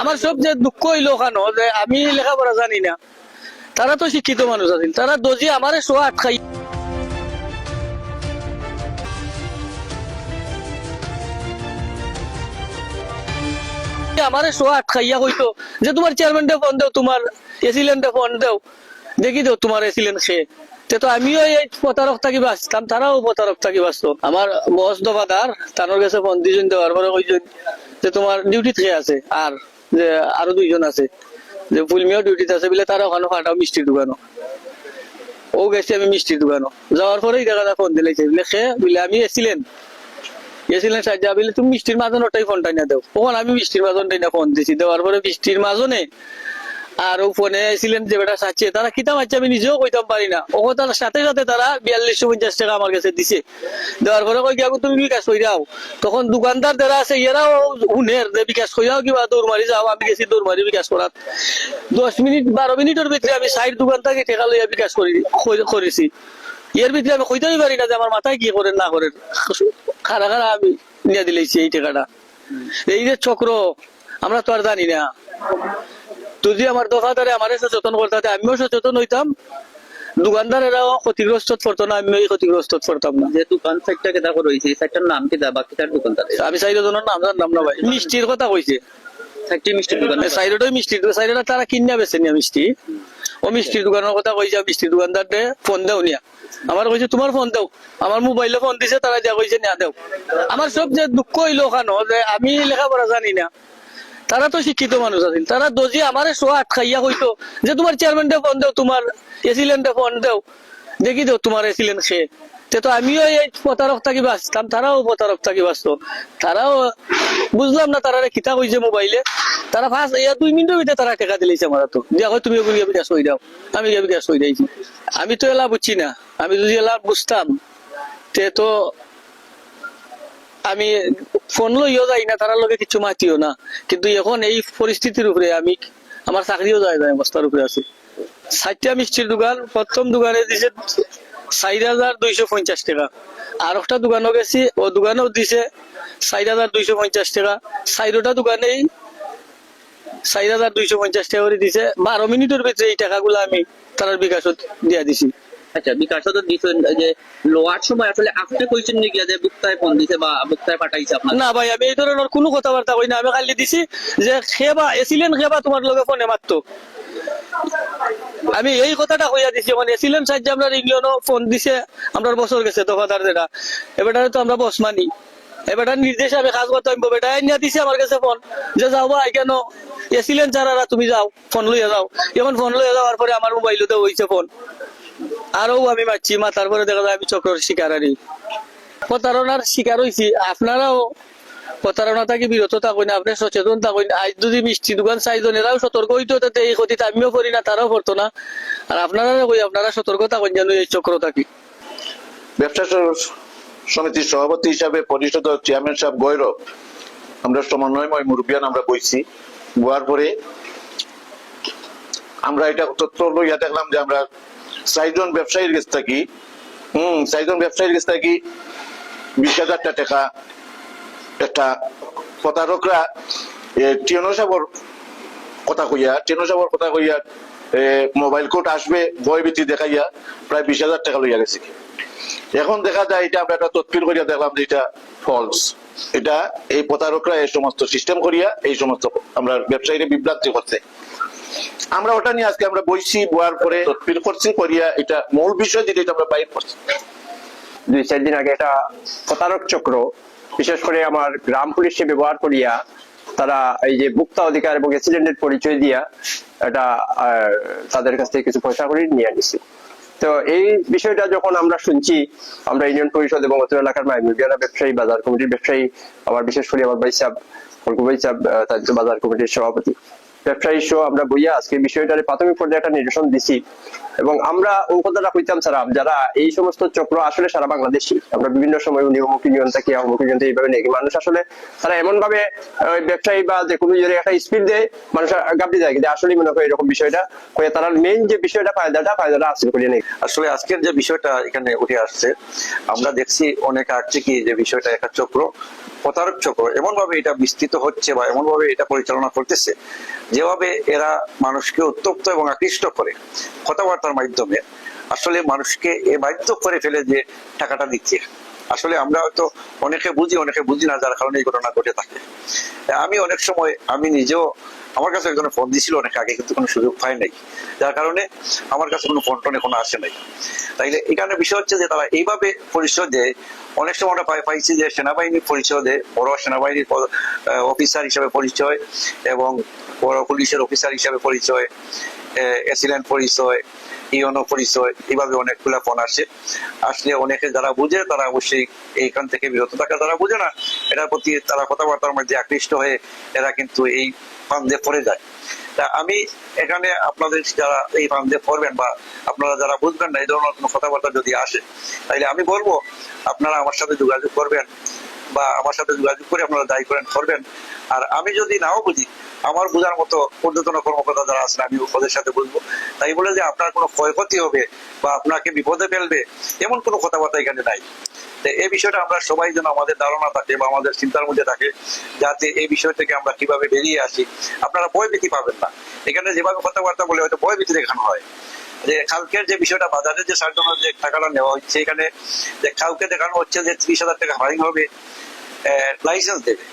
আমার সব যে দুঃখ হইল ওখানো যে আমি লেখাপড়া জানি না, তারা তো শিক্ষিত মানুষ আছিল তারা দজি আমারে শোয়া আটকাই আমারে শোয়া আটকাইয়া কইতো যে তোমার চেয়ারম্যানটা ফোন দেও, তোমার এসিলেন্টে ফোন দেও, দেখি দেও তোমার এসিলেন্ট সে। তে তো আমিও এই প্রতারক থাকি বাঁচতাম, তারাও প্রতারক থাকি বাঁচতো। আমার বস দফাদার, তানোর কাছে ফোন দিয়েছেন, দেওয়ার পরে কইছেন যে তোমার ডিউটি থেকে আছে, আর যে আরও দুইজন আছে। যে ফুলমিও ডিউটিতে আছে বলে তারা ওখানে ফাটাও মিষ্টির দোকানও। ও গেছি আমি মিষ্টির দোকানও। যাওয়ার পরেই দেখা ফোন দিলেছে বলে সে বলে আমি এসিলেন গেছিলেন সাহায্য বলে তুমি মিষ্টির মাজন ওটাই ফোনটা না দেও। তখন আমি মিষ্টির মাজন ফোন দিছি। দেওয়ার পরে মিষ্টির মাজনে আর ফোনে আইছিলেন যে, বেটা সাচ্ছে তারা কিতাব আছে আমি নিজেও কইতাম পারি না। ও তার সাথে সাথে তারা বিয়াল্লিশশো পঞ্চাশ টাকা আমার কাছে দিছে। দেওয়ার পরে কই গিয়া তুমি বিকাশ কই যাও? তখন দোকানদার যারা আছে, এরাও উনের যে, বিকাশ কই যাও, কিবা দৌড় মারি যাও, আমি গেছি দৌড় মারি বিকাশ করাত। দশ মিনিট, বারো মিনিটের ভিতরে আমি সাইড দোকান টেকা লইয়া বিকাশ করি করেছি। এর ভিতরে আমি কইতেই পারি না যে, আমার মাথায় কি করেন, না করেন। খারা খারা আমি নিয়ে দিলেছি এই টাকাটা এই যে চক্র, আমরা তো আর জানি না। যদি আমার দফাদারে আমার সচেতন করতে আমিও সচেতন হইতাম। দোকানদারেরাও ক্ষতিগ্রস্ত পড়তো না আমিও এই ক্ষতিগ্রস্ত পড়তাম না। যে দোকান সাইডটা কেটা করে হইছে এই সাইডটার নাম কি দা? বাকি তার দোকানদার আমি সাইড জনের নাম জানলাম না ভাই। মিষ্টির কথা কইছে সাইডটি মিষ্টির দোকান সাইডটাই মিষ্টির সাইডটা তারা কিনা বেছে নিয়া মিষ্টি। ও মিষ্টির দোকানের কথা কইছে মিষ্টির দোকানদার ফোন দেও নিয়া। আমার কইছে তোমার ফোন দেও। আমার মোবাইলে ফোন দিছে তারা যা কইছে নিয়া দেও। আমার সব যে দুঃখ হইল ওখানো যে আমি লেখাপড়া জানি না। তারা তো শিক্ষিত মানুষ আছিল তারা দজি আমারে শোয়া আটকাইয়া কইতো যে তোমার চেয়ারম্যানটা ফোন দেও, তোমার এসিলেন্টে ফোন দেও। দেখি দেও তোমার এসিলেন্ট সে। তে আমিও এই প্রতারক থাকি বাঁচতাম তারাও প্রতারক থাকি বাঁচতো তারাও বুঝলাম না তারা কিতা কইছে মোবাইলে তারা ফার্স্ট ইয়া দুই মিনিটের ভিতরে তারা টাকা দিলেছে আমার তো হয় তুমি ওগুলি বিকাশ হয়ে দাও, আমি গিয়ে বিকাশ হয়ে দিয়েছি। আমি তো এলা বুঝছি না। আমি যদি এলা বুঝতাম, তে তো আমি ফোন লইও যাই না তারা লগে কিছু মাতিও না। কিন্তু এখন এই পরিস্থিতির উপরে আমি, আমার চাকরিও যায় যায় অবস্থার উপরে আছে। ষাটটা মিষ্টির দোকান, প্রথম দোকানে দিছে চার হাজার দুইশো পঞ্চাশ টাকা। আর একটা দোকানও গেছি, ও দোকানেও দিছে চার হাজার দুইশো পঞ্চাশ টাকা। চারোটা দোকানেই চার হাজার দুইশো পঞ্চাশ টাকা করে দিছে। বারো মিনিটের ভিতরে এই টাকাগুলো আমি তার বিকাশত দিয়া দিছি। আচ্ছা বিকাশ তো দিছেন যে লোয়ার সময় আসলে আপনি কইছেন নাকি? যে ফোন দিছে বা পাঠাইছে না ভাই, আমি এই ধরনের কোনো কথাবার্তা কই না। আমি খালি দিছি যে খেবা, এসিলেন খেবা, তোমার লগে ফোনে আমি এই কথাটা দিছি মানে এসিলেন আমরা ইংলিয়নও ফোন দিছে আমরা বছর গেছে, দফাদার যেটা এবারে তো আমরা বস মানি। এবারে নির্দেশ আমি কাজ করতে আমি বেটা আমার কাছে ফোন, যে যাও বা কেন? এসিলেন চারারা তুমি যাও, ফোন লইয়া যাও। এখন ফোন লইয়া যাওয়ার পরে আমার মোবাইলতে হইছে ফোন। আরও আমি মারছি, মা, তারপরে দেখা যায় আমি চক্রের শিকার আরি প্রতারণার শিকার হয়েছি আপনারাও প্রতারণা থাকি, বিরত থাকুন, আপনি সচেতন থাকুন। আজ যদি মিষ্টি দোকান চাইজন এরাও সতর্ক হইতো, তাতে এই ক্ষতিতে আমিও করি না, তারাও করতো না। আর আপনারা কই, আপনারা সতর্ক থাকুন যেন এই চক্র থাকি। ব্যবসা সমিতির সভাপতি হিসাবে পরিষদ চেয়ারম্যান সাহেব গৈরব, আমরা সমন্বয়ময় মুরব্বিয়ান আমরা গোয়ার পরে আমরা এটা তথ্য লইয়া দেখলাম যে আমরা চারজন ব্যবসায়ীর কাছ থাকি হম, চারজন ব্যবসায়ীর কাছ থাকি বিশ হাজারটা টাকা একটা প্রতারকরা টিয়নো সাবর কথা কইয়া টিয়নো সাবর কথা কইয়া মোবাইল কোড আসবে ভয় ভীতি দেখাইয়া প্রায় বিশ হাজার টাকা লইয়া গেছে এখন দেখা যায় এটা আমরা একটা তৎকির করিয়া দেখলাম যে এটা ফলস এটা এই প্রতারকরা এই সমস্ত সিস্টেম করিয়া এই সমস্ত আমরা ব্যবসায়ীরা বিভ্রান্তি করছে। আমরা ওটা নিয়ে আজকে আমরা বইছি, বয়ার পরে তৎকির করছি, করিয়া এটা মূল বিষয় যেটা এটা আমরা বাইর করছি। দুই, চার দিন আগে একটা প্রতারক চক্র, বিশেষ করে আমার গ্রাম পুলিশে ব্যবহার করিয়া তারা এই যে ভুক্তা অধিকার এবং অ্যাক্সিডেন্টের পরিচয় দিয়া এটা তাদের কাছ থেকে কিছু পয়সা করে নিয়ে নিছি তো এই বিষয়টা যখন আমরা শুনছি, আমরা ইউনিয়ন পরিষদ এবং অত্র এলাকার মাইমিডিয়ানা ব্যবসায়ী, বাজার কমিটির ব্যবসায়ী, আবার বিশেষ করে আমার ভাই সাহেব ফলকু ভাই সাহেব বাজার কমিটির সভাপতি ব্যবসায়ী সহ আমরা বইয়া আজকে বিষয়টার প্রাথমিক পর্যায়ে একটা নিরসন দিছি। এবং আমরা ওই কথাটা কইতাম স্যার যারা এই সমস্ত চক্র আসলে সারা বাংলাদেশি আমরা বিভিন্ন সময় উনি অমুক ইউনিয়ন থাকি অমুক ইউনিয়ন এইভাবে নাকি মানুষ আসলে তারা এমন ভাবে ব্যবসায়ী বা যে কোনো ইয়ে একটা স্পিড দেয়, মানুষ গাবড়ি যায়। কিন্তু আসলে মনে করে এরকম বিষয়টা কয়ে তারা মেইন যে বিষয়টা, ফায়দাটা ফায়দাটা হাসিল করিয়ে নেই। আসলে আজকের যে বিষয়টা এখানে উঠে আসছে, আমরা দেখছি অনেক আগ থেকে যে বিষয়টা একটা চক্র প্রতারক চক্র এমন ভাবে এটা বিস্তৃত হচ্ছে বা এমন ভাবে এটা পরিচালনা করতেছে, যেভাবে এরা মানুষকে উত্তপ্ত এবং আকৃষ্ট করে কথাবার্তার মাধ্যমে। আসলে মানুষকে এ বাধ্য করে ফেলে যে টাকাটা দিচ্ছে। আসলে আমরা হয়তো অনেকে বুঝি অনেকে বুঝি না যার কারণে এই ঘটনা ঘটে থাকে। আমি অনেক সময়, আমি নিজেও আমার কাছে একজন ফোন দিছিল অনেক আগে, কিন্তু কোনো সুযোগ পাই নাই। যার কারণে আমার কাছে কোনো ফোন টোন এখনও আসে নাই। তাইলে এখানে বিষয় হচ্ছে যে তারা এইভাবে পরিচয় দেয়। অনেক সময় আমরা পাইছি যে সেনাবাহিনীর পরিচয় দেয়, বড় সেনাবাহিনীর অফিসার হিসেবে পরিচয় এবং বড় পুলিশের অফিসার হিসেবে পরিচয় এসিলেন্ট পরিচয় ইয়নো পরিচয় এইভাবে অনেকগুলা ফোন আসে। আসলে অনেকে যারা বুঝে, তারা অবশ্যই এইখান থেকে বিরত থাকে। যারা বুঝে না, এটার প্রতি তারা কথাবার্তার মধ্যে আকৃষ্ট হয়ে এরা কিন্তু এই ফান্দে পড়ে যায়। তা আমি এখানে আপনাদের যারা এই ফান্দে পড়বেন বা আপনারা যারা বুঝবেন না, এই ধরনের কোনো কথাবার্তা যদি আসে তাহলে আমি বলব, আপনারা আমার সাথে যোগাযোগ করবেন বা আমার সাথে যোগাযোগ করে আপনারা দায়ী করেন, করবেন। আর আমি যদি নাও বুঝি আমার বোঝার মতো ঊর্ধ্বতন কর্মকর্তা যারা আছেন আমি ওদের সাথে বুঝব তাই বলে যে আপনার কোনো ক্ষয়ক্ষতি হবে বা আপনাকে বিপদে ফেলবে, এমন কোনো কথাবার্তা এখানে নাই। এই বিষয়টা আমরা সবাই যেন আমাদের ধারণা থাকে বা আমাদের চিন্তার মধ্যে থাকে, যাতে এই বিষয় থেকে আমরা কীভাবে বেরিয়ে আসি। আপনারা ভয় ভীতি পাবেন না। এখানে যেভাবে কথাবার্তা বলে হয়তো ভয় ভীতি দেখানো হয়। যে কালকের যে বিষয়টা বাজারে যে সার্জনের যে টাকাটা নেওয়া হচ্ছে, এখানে যে কাউকে দেখানো হচ্ছে যে ত্রিশ হাজার টাকা ফাইন হবে লাইসেন্স দেবে।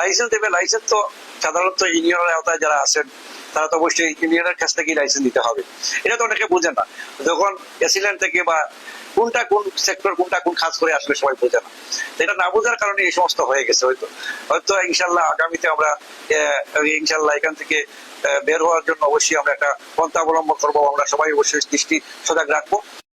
লাইসেন্স দেবে লাইসেন্স তো সাধারণত ইউনিয়নের আওতায় যারা আছেন, তারা তো অবশ্যই ইউনিয়নের কাছ থেকেই লাইসেন্স দিতে হবে। এটা তো অনেকে বোঝে না। যখন এসিলেন্ট থেকে বা কোনটা কোন সেক্টর কোনটা কোন কাজ করে আসলে সবাই বোঝে না। এটা না বোঝার কারণে এই সমস্ত হয়ে গেছে হয়তো। হয়তো ইনশাল্লাহ আগামীতে আমরা ইনশাল্লাহ এখান থেকে বের হওয়ার জন্য অবশ্যই আমরা একটা পন্থা অবলম্বন করব। আমরা সবাই অবশ্যই দৃষ্টি সজাগ রাখব।